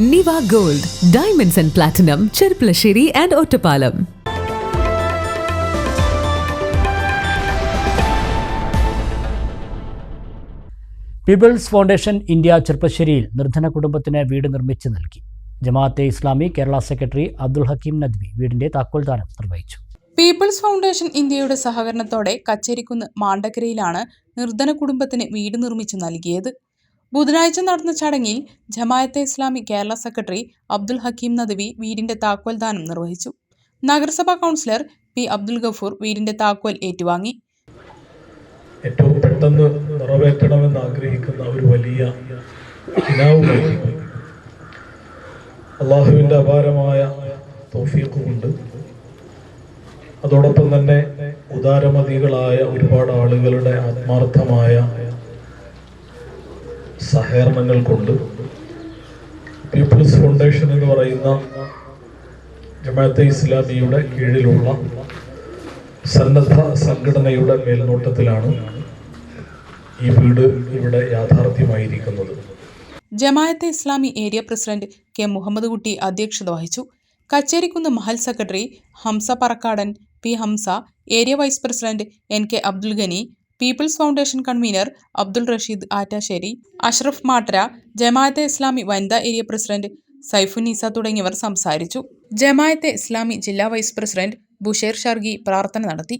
Niva gold diamonds and platinum Cherpulassery and Ottapalam people's foundation India ചെർപ്പശ്ശേരിയിൽ നിർധന കുടുംബത്തിന് വീട് നിർമ്മിച്ച് നൽകി. ജമാഅത്തെ ഇസ്ലാമി കേരള സെക്രട്ടറി അബ്ദുൽ ഹക്കീം നദ്വി വീടിന്റെ താക്കോൽദാനം നിർവഹിച്ചു. പീപ്പിൾസ് ഫൗണ്ടേഷൻ ഇന്ത്യയുടെ സഹകരണത്തോടെ കച്ചേരിക്കുന്ന് മാണ്ടക്കരയിലാണ് നിർധന കുടുംബത്തിന് വീട് നിർമ്മിച്ചു നൽകിയത്. ബുധനാഴ്ച നടന്ന ചടങ്ങിൽ ജമായത്തെ ഇസ്ലാമി കേരള സെക്രട്ടറി അബ്ദുൽ ഹക്കീം നദവി വീടിന്റെ താക്കോൽ ദാനം നിർവഹിച്ചു. നഗരസഭാ കൗൺസിലർ പി അബ്ദുൽ ഗഫൂർ വീടിന്റെ താക്കോൽ ഏറ്റുവാങ്ങി. ഏറ്റവും പെട്ടെന്ന് നിറവേറ്റണമെന്ന് ആഗ്രഹിക്കുന്ന ഒരു വലിയ അള്ളാഹുവിന്റെ അപാരമായ കൊണ്ട് അതോടൊപ്പം തന്നെ ഉദാരമതികളായ ഒരുപാട് ആളുകളുടെ ആത്മാർത്ഥമായ സഹകരണങ്ങൾ കൊണ്ട് പീപ്പിൾസ് ഫൗണ്ടേഷൻ എന്ന് പറയുന്ന ജമാഅത്തെ ഇസ്ലാമിയുടെ കീഴിലുള്ള സന്നദ്ധ സംഘടനയുടെ മേൽനോട്ടത്തിലാണ് ഈ വീട് ഇവിടെ യാഥാർത്ഥ്യമായിരിക്കുന്നത്. Jamaat-e Islami area president K Muhammad Kutty അധ്യക്ഷത വഹിച്ചു. Kacherikkunnu Mahal secretary Hamza Parakkadan P Hamza area vice president N K Abdul Gani people's foundation convener Abdul Rasheed Attassery Ashraf Matra Jamaat-e Islami വനിതാ area president Saifunnisa തുടങ്ങിയവർ സംസാരിച്ചു. ജമാഅത്തെ ഇസ്ലാമി ജില്ലാ vice president Bushehr ഷർഗി പ്രാർത്ഥന നടത്തി.